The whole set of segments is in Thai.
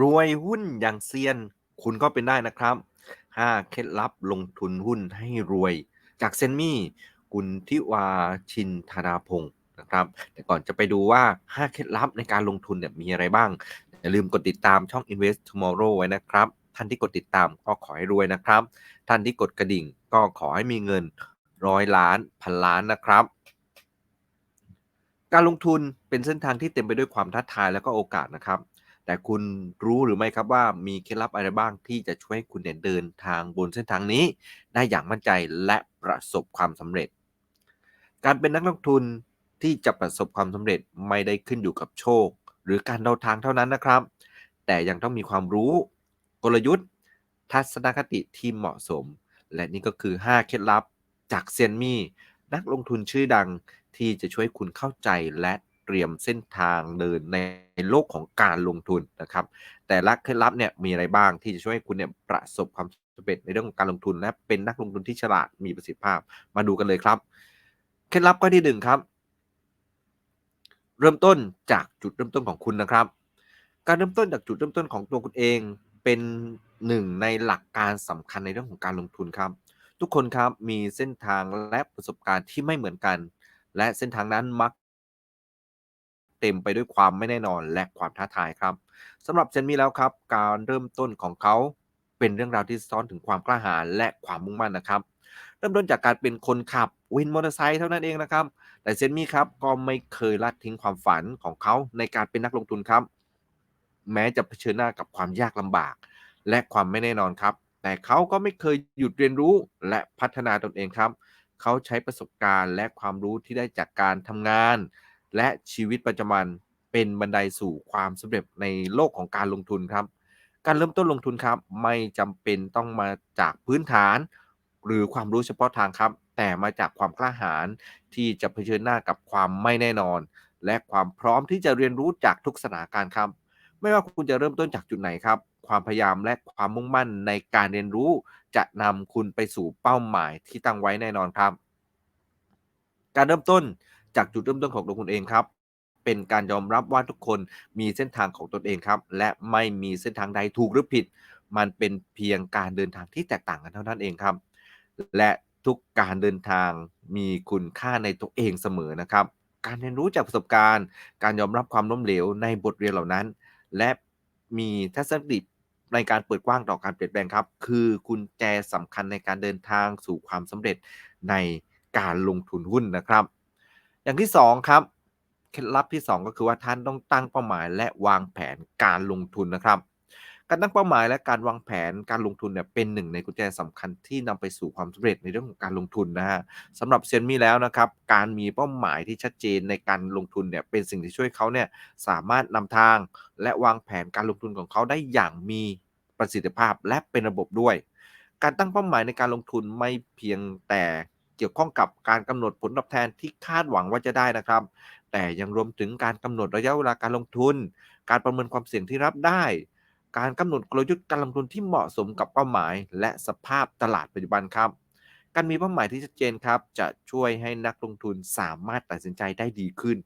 รวยหุ้นอย่างเซียน คุณก็เป็นได้นะครับ 5 เคล็ดลับลงทุนหุ้นให้รวย จากเซนมี่กุลทิวาชินธาราพงศ์นะครับ แต่ก่อนจะไปดูว่า 5 เคล็ดลับในการลงทุนเนี่ยมีอะไรบ้าง อย่าลืมกดติดตามช่อง Invest Tomorrow ไว้นะครับ ท่านที่กดติดตามก็ขอให้รวยนะครับ ท่านที่กดกระดิ่งก็ขอให้มีเงินร้อยล้านพันล้านนะครับการลงทุนเป็นเส้นทางที่เต็มไปด้วยความท้าทายและก็โอกาสนะครับ แต่คุณรู้หรือไม่ครับว่ามีเคล็ดลับอะไรบ้างที่จะช่วยให้คุณเนี่ยเดินทางบนเส้นทางนี้ ได้อย่างมั่นใจและประสบความสำเร็จ การเป็นนักลงทุนที่จะประสบความสำเร็จไม่ได้ขึ้นอยู่กับโชค หรือการเดาทางเท่านั้นนะครับ แต่ยังต้องมีความรู้ กลยุทธ์ ทัศนคติที่เหมาะสม และนี่ก็คือ 5 เคล็ดลับจากเซียนมี่นักลงทุนชื่อดังที่จะช่วยคุณเข้าใจและ เตรียมเส้นทางเดินในโลกของการลงทุนนะครับ แต่ละเคล็ดลับเนี่ยมีอะไรบ้างที่จะช่วยให้คุณเนี่ยประสบความสำเร็จในเรื่องของการลงทุน และเป็นนักลงทุนที่ฉลาดมีประสิทธิภาพมาดูกันเลยครับเคล็ดลับข้อที่หนึ่งครับ เริ่มต้นจากจุดเริ่มต้นของคุณนะครับ การเริ่มต้นจากจุดเริ่มต้นของตัวคุณเองเป็นหนึ่งในหลักการสำคัญในเรื่องของการลงทุนครับ ทุกคนครับมีเส้นทางและประสบการณ์ที่ไม่เหมือนกัน และเส้นทางนั้นมัก เต็มไปด้วยความไม่แน่นอนและความท้าทายครับสำหรับเจนมี่แล้วครับ การเริ่มต้นของเขาเป็นเรื่องราวที่ซ้อนถึงความกล้าหาญและความมุ่งมั่นนะครับ เริ่มต้นจากการเป็นคนขับวินมอเตอร์ไซค์เท่านั้นเองนะครับ แต่เซนมี่ครับก็ไม่เคยละทิ้งความฝันของเขาในการเป็นนักลงทุนครับ แม้จะเผชิญหน้ากับความยากลำบาก และความไม่แน่นอนครับ แต่เขาก็ไม่เคยหยุดเรียนรู้และพัฒนาตนเองครับ เขาใช้ประสบการณ์และความรู้ที่ได้จากการทำงาน และชีวิตประจำวันเป็นบันไดสู่ความสำเร็จในโลกของการลงทุนครับ การเริ่มต้นลงทุนครับ ไม่จำเป็นต้องมาจากพื้นฐาน หรือความรู้เฉพาะทางครับ แต่มาจากความกล้าหาญที่จะเผชิญหน้ากับความไม่แน่นอน และความพร้อมที่จะเรียนรู้จากทุกสถานการณ์ครับ ไม่ว่าคุณจะเริ่มต้นจากจุดไหนครับ ความพยายามและความมุ่งมั่นในการเรียนรู้ จะนำคุณไปสู่เป้าหมายที่ตั้งไว้แน่นอนครับ การเริ่มต้น จากจุดเริ่มต้นของตัวคุณเองครับ เป็นการยอมรับว่าทุกคนมีเส้นทางของตนเองครับ และไม่มีเส้นทางใดถูกหรือผิด มันเป็นเพียงการเดินทางที่แตกต่างกันเท่านั้นเองครับ และทุกการเดินทางมีคุณค่าในตัวเองเสมอนะครับ การเรียนรู้จากประสบการณ์ การยอมรับความล้มเหลวในบทเรียนเหล่านั้น และมีทัศนคติในการเปิดกว้างต่อการเปลี่ยนแปลงครับ คือกุญแจสำคัญในการเดินทางสู่ความสำเร็จในการลงทุนหุ้นนะครับ อย่างที่2ครับเคล็ดลับที่2ก็คือว่าท่านต้องตั้งเป้าหมายและวางแผนการลงทุนนะครับ การตั้งเป้าหมายและการวางแผนการลงทุนเนี่ยเป็นหนึ่งในกุญแจสำคัญที่นำไปสู่ความสำเร็จในเรื่องของการลงทุนนะฮะสำหรับเซียนมี่แล้วนะครับ การมีเป้าหมายที่ชัดเจนในการลงทุนเนี่ยเป็นสิ่งที่ช่วยเขาเนี่ยสามารถนำทางและวางแผนการลงทุนของเขาได้อย่างมีประสิทธิภาพและเป็นระบบด้วย การตั้งเป้าหมายในการลงทุนไม่เพียงแต่ เกี่ยวข้องกับการกำหนดผลตอบแทนที่คาดหวังว่าจะได้นะครับ แต่ยังรวมถึงการกำหนดระยะเวลาการลงทุน การประเมินความเสี่ยงที่รับได้ การกำหนดกลยุทธ์การลงทุนที่เหมาะสมกับเป้าหมาย และสภาพตลาดปัจจุบันครับ การมีเป้าหมายที่ชัดเจนครับ จะช่วยให้นักลงทุนสามารถตัดสินใจได้ดีขึ้น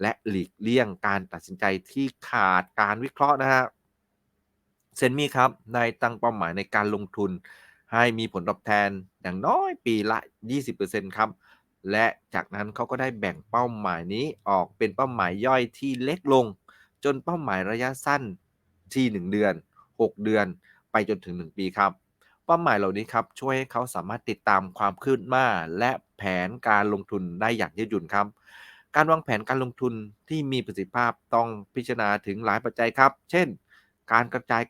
และหลีกเลี่ยงการตัดสินใจที่ขาดการวิเคราะห์นะฮะเซนมีครับนายตั้งเป้าหมายในการลงทุน ให้มีผลตอบแทนอย่างน้อยปีละ 20%ครับ และจากนั้นเขาก็ได้แบ่งเป้าหมายนี้ออกเป็นเป้าหมายย่อยที่เล็กลง จนเป้าหมายระยะสั้นที่ 1 เดือน 6 เดือน ไปจนถึง 1 ปีครับ เป้าหมายเหล่านี้ครับช่วยให้เขาสามารถติดตามความคืบหน้าและแผนการลงทุนได้อย่างยืดหยุ่นครับ การวางแผนการลงทุนที่มีประสิทธิภาพต้องพิจารณาถึงหลายปัจจัยครับ เช่น การกระจาย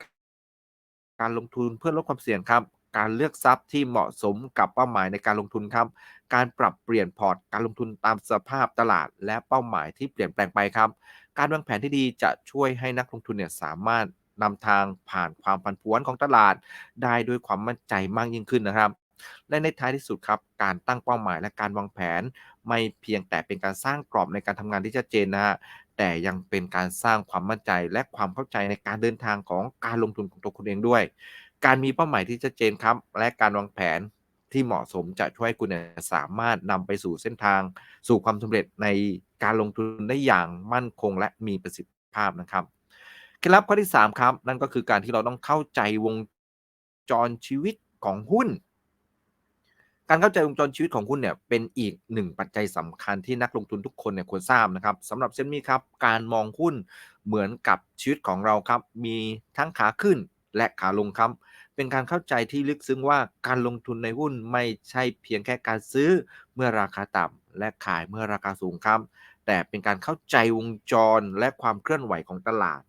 การลงทุนเพื่อลดความเสี่ยงครับ การเลือกทรัพย์ที่เหมาะสมกับเป้าหมายในการลงทุนครับ การปรับเปลี่ยนพอร์ตการลงทุนตามสภาพตลาด และเป้าหมายที่เปลี่ยนแปลงไปครับ การวางแผนที่ดีจะช่วยให้นักลงทุนเนี่ยสามารถนำทางผ่านความผันผวนของตลาด ได้ด้วยความมั่นใจมากยิ่งขึ้นนะครับ และในท้ายที่สุดครับ การตั้งเป้าหมายและการวางแผน ไม่เพียงแต่เป็นการสร้างกรอบในการทำงานที่ชัดเจนนะฮะแต่ยังเป็นการสร้างความมั่นใจและความเข้าใจในการเดินทางของการลงทุนของตัวคุณเองด้วย การมีเป้าหมายที่ชัดเจนครับ และการวางแผนที่เหมาะสมจะช่วยคุณเนี่ยสามารถนำไปสู่เส้นทาง สู่ความสำเร็จในการลงทุนได้อย่างมั่นคงและมีประสิทธิภาพนะครับเคล็ดลับข้อที่ 3 ครับ นั่นก็คือการที่เราต้องเข้าใจวงจรชีวิตของหุ้น การเข้าใจวงจรชีวิตของหุ้นเนี่ยเป็นอีกหนึ่งปัจจัยสำคัญที่นักลงทุนทุกคนเนี่ยควรทราบนะครับสำหรับเซนมี่ครับ การมองหุ้นเหมือนกับชีวิตของเราครับ มีทั้งขาขึ้น และขาลงครับ เป็นการเข้าใจที่ลึกซึ้งว่าการลงทุนในหุ้นไม่ใช่เพียงแค่การซื้อเมื่อราคาต่ำและขายเมื่อราคาสูงครับ แต่เป็นการเข้าใจวงจรและความเคลื่อนไหวของตลาด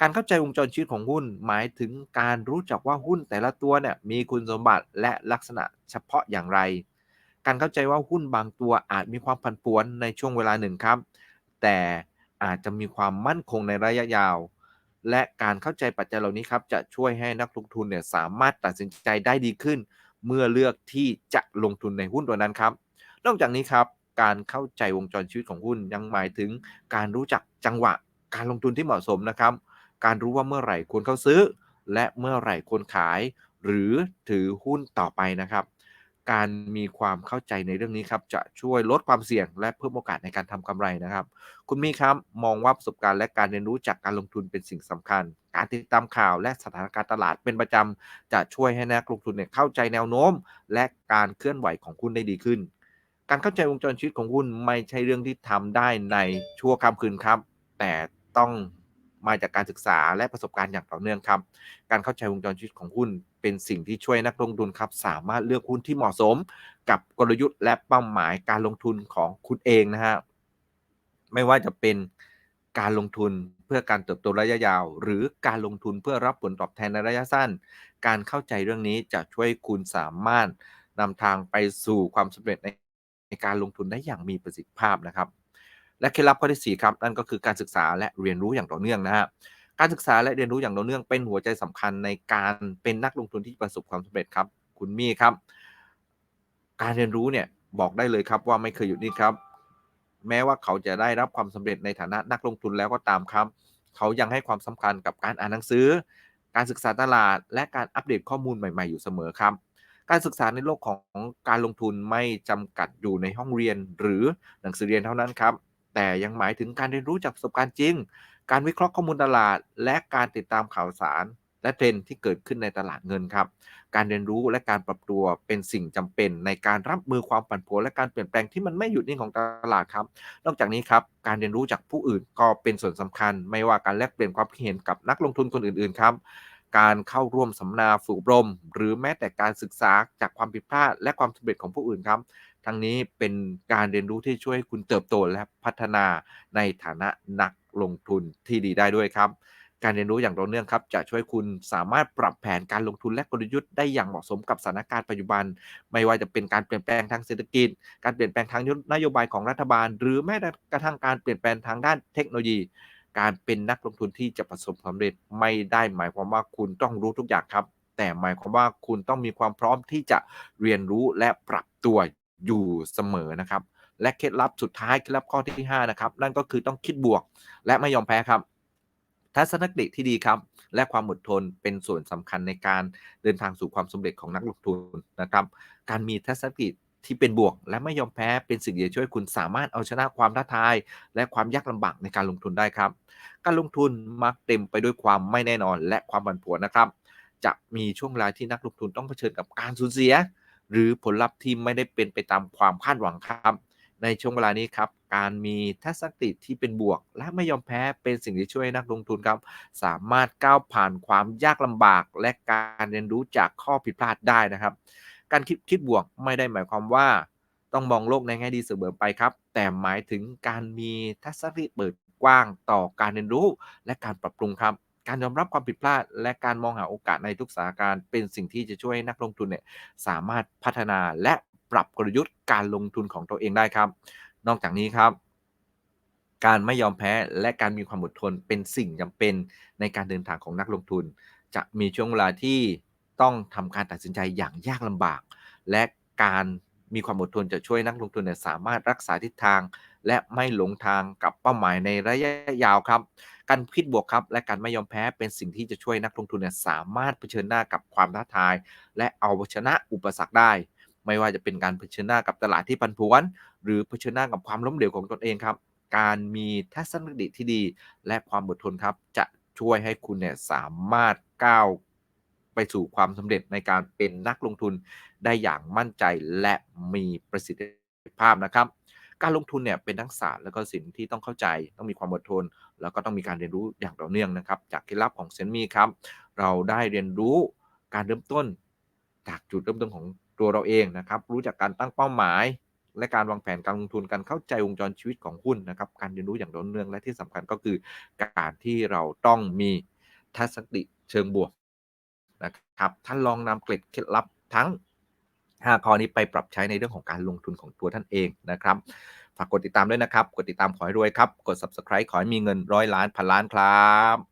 การเข้าใจวงจรชีวิตของหุ้น หมายถึงการรู้จักว่าหุ้นแต่ละตัวเนี่ยมีคุณสมบัติและลักษณะเฉพาะอย่างไร การเข้าใจว่าหุ้นบางตัวอาจมีความผันผวนในช่วงเวลาหนึ่งครับ แต่อาจจะมีความมั่นคงในระยะยาว และการเข้าใจปัจจัยเหล่านี้ครับจะช่วยให้นักลงทุนเนี่ยสามารถตัดสินใจได้ดีขึ้น เมื่อเลือกที่จะลงทุนในหุ้นตัวนั้นครับ นอกจากนี้ครับการเข้าใจวงจรชีวิตของหุ้นยังหมายถึงการรู้จักจังหวะการลงทุนที่เหมาะสมนะครับ การรู้ว่าเมื่อไหร่ควรเข้าซื้อ และเมื่อไหร่ควรขาย หรือถือหุ้นต่อไปนะครับ การมีความเข้าใจในเรื่องนี้ครับจะช่วยลดความเสี่ยง และเพิ่มโอกาสในการทำกำไรนะครับ คุณมีครับมองว่าประสบการณ์และการเรียนรู้จากการลงทุนเป็นสิ่งสำคัญ การติดตามข่าวและสถานการณ์ตลาดเป็นประจำจะช่วยให้นักลงทุนเนี่ยเข้าใจแนวโน้ม และการเคลื่อนไหวของหุ้นได้ดีขึ้น การเข้าใจวงจรชีวิตของหุ้นไม่ใช่เรื่องที่ทำได้ในชั่วข้ามคืนครับ แต่ต้องมาจากการศึกษาและประสบการณ์อย่างต่อเนื่องครับ การเข้าใจวงจรชีวิตของหุ้น เป็นสิ่งที่ช่วยนักลงทุนครับ สามารถเลือกหุ้นที่เหมาะสมกับกลยุทธ์และเป้าหมายการลงทุนของคุณเองนะฮะไม่ว่าจะเป็นการลงทุนเพื่อการเติบโตระยะยาว หรือการลงทุนเพื่อรับผลตอบแทนในระยะสั้น การเข้าใจเรื่องนี้จะช่วยคุณสามารถนำทางไปสู่ความสำเร็จในในการลงทุนได้อย่างมีประสิทธิภาพนะครับ และเคล็ดลับข้อที่4ครับนั่นก็คือการศึกษาและเรียนรู้อย่างต่อเนื่องนะฮะ การศึกษาและเรียนรู้อย่างต่อเนื่องเป็นหัวใจสำคัญในการเป็นนักลงทุนที่ประสบความสำเร็จครับ คุณมี่ครับ การเรียนรู้เนี่ยบอกได้เลยครับว่าไม่เคยหยุดนิ่งครับ แม้ว่าเขาจะได้รับความสำเร็จในฐานะนักลงทุนแล้วก็ตามครับ เขายังให้ความสำคัญกับการอ่านหนังสือ การศึกษาตลาด และการอัปเดตข้อมูลใหม่ ๆ อยู่เสมอครับ การศึกษาในโลกของการลงทุนไม่จำกัดอยู่ในห้องเรียนหรือหนังสือเรียนเท่านั้นครับ แต่ยังหมายถึงการเรียนรู้จากประสบการณ์จริง การวิเคราะห์ข้อมูลตลาด และการติดตามข่าวสาร และเทรนที่เกิดขึ้นในตลาดเงินครับ การเรียนรู้และการปรับตัวเป็นสิ่งจำเป็นในการรับมือความผันผวนและการเปลี่ยนแปลงที่มันไม่หยุดนิ่งของตลาดครับ นอกจากนี้ครับ การเรียนรู้จากผู้อื่นก็เป็นส่วนสำคัญ ไม่ว่าการแลกเปลี่ยนความคิดเห็นกับนักลงทุนคนอื่นๆครับ การเข้าร่วมสัมมนาฝึกอบรม หรือแม้แต่การศึกษาจากความผิดพลาดและความสำเร็จของผู้อื่นครับทั้งนี้เป็นการเรียนรู้ที่ช่วยให้คุณเติบโตและพัฒนาในฐานะนักลงทุนที่ดีได้ด้วยครับ การเรียนรู้อย่างต่อเนื่องครับ จะช่วยคุณสามารถปรับแผนการลงทุนและกลยุทธ์ได้อย่างเหมาะสมกับสถานการณ์ปัจจุบัน ไม่ว่าจะเป็นการเปลี่ยนแปลงทางเศรษฐกิจ การเปลี่ยนแปลงทางนโยบายของรัฐบาล หรือแม้กระทั่งการเปลี่ยนแปลงทางด้านเทคโนโลยี การเป็นนักลงทุนที่จะประสบความสำเร็จไม่ได้หมายความว่าคุณต้องรู้ทุกอย่างครับ แต่หมายความว่าคุณต้องมีความพร้อมที่จะเรียนรู้และปรับตัวอยู่เสมอนะครับ และเคล็ดลับสุดท้ายเคล็ดลับข้อที่ 5 นะครับ นั่นก็คือต้องคิดบวก และไม่ยอมแพ้ครับทัศนคติที่ดีครับ และความอดทนเป็นส่วนสำคัญในการเดินทางสู่ความสำเร็จของนักลงทุนนะครับ การมีทัศนคติ ที่เป็นบวกและไม่ยอมแพ้เป็นสิ่งที่จะช่วยคุณสามารถเอาชนะความท้าทาย และความยากลำบากในการลงทุนได้ครับ การลงทุนมักเต็มไปด้วยความไม่แน่นอนและความผันผวนนะครับ จะมีช่วงเวลาที่นักลงทุนต้องเผชิญกับการสูญเสีย หรือผลลัพธ์ที่ไม่ได้เป็นไปตามความคาดหวังครับ ในช่วงเวลานี้ครับการมีทัศนคติที่เป็นบวก และไม่ยอมแพ้เป็นสิ่งที่ช่วยนักลงทุนครับ สามารถก้าวผ่านความยากลำบาก และการเรียนรู้จากข้อผิดพลาดได้นะครับ การคิดคิดบวกไม่ได้หมายความว่า ต้องมองโลกในแง่ดีเสมอไปครับ แต่หมายถึงการมีทัศนคติเปิดกว้างต่อการเรียนรู้ และการปรับปรุงครับ การยอมรับความผิดพลาด และการมองหาโอกาสในทุกสถานการณ์เป็นสิ่งที่จะช่วยให้นักลงทุนเนี่ยสามารถพัฒนาและปรับกลยุทธ์การลงทุนของตัวเองได้ครับ นอกจากนี้ครับการไม่ยอมแพ้และการมีความอดทนเป็นสิ่งจำเป็นในการเดินทางของนักลงทุน จะมีช่วงเวลาที่ ต้องทำการตัดสินใจอย่างยากลำบาก และการมีความอดทนจะช่วยนักลงทุนเนี่ยสามารถรักษาทิศทาง และไม่หลงทางกับเป้าหมายในระยะยาวครับ การคิดบวกครับ และการไม่ยอมแพ้เป็นสิ่งที่จะช่วยนักลงทุนเนี่ยสามารถเผชิญหน้ากับความท้าทาย และเอาชนะอุปสรรคได้ ไม่ว่าจะเป็นการเผชิญหน้ากับตลาดที่ผันผวน หรือเผชิญหน้ากับความล้มเหลวของตนเองครับ การมีทัศนคติที่ดี และความอดทนครับจะช่วยให้คุณเนี่ยสามารถก้าว ไปสู่ความสำเร็จในการเป็นนักลงทุนได้อย่างมั่นใจและมีประสิทธิภาพนะครับ การลงทุนเนี่ยเป็นทั้งศาสตร์และก็ศิลป์ที่ต้องเข้าใจ ต้องมีความอดทน แล้วก็ต้องมีการเรียนรู้อย่างต่อเนื่องนะครับ จากเคล็ดลับของเซนมีครับ เราได้เรียนรู้การเริ่มต้น จากจุดเริ่มต้นของตัวเราเองนะครับ รู้จักการตั้งเป้าหมายและการวางแผนการลงทุนการเข้าใจวงจรชีวิตของหุ้นนะครับ การเรียนรู้อย่างต่อเนื่องและที่สำคัญก็คือ การที่เราต้องมีทัศนคติเชิงบวก นะครับท่านลองนำเกล็ดเคล็ดลับทั้ง5ข้อนี้ไปปรับใช้ในเรื่องของการลงทุนของตัวท่านเองนะครับฝากกดติดตามด้วยนะครับ กดติดตามขอให้รวยครับ กด subscribe ขอให้มีเงินร้อยล้านพันล้านครับ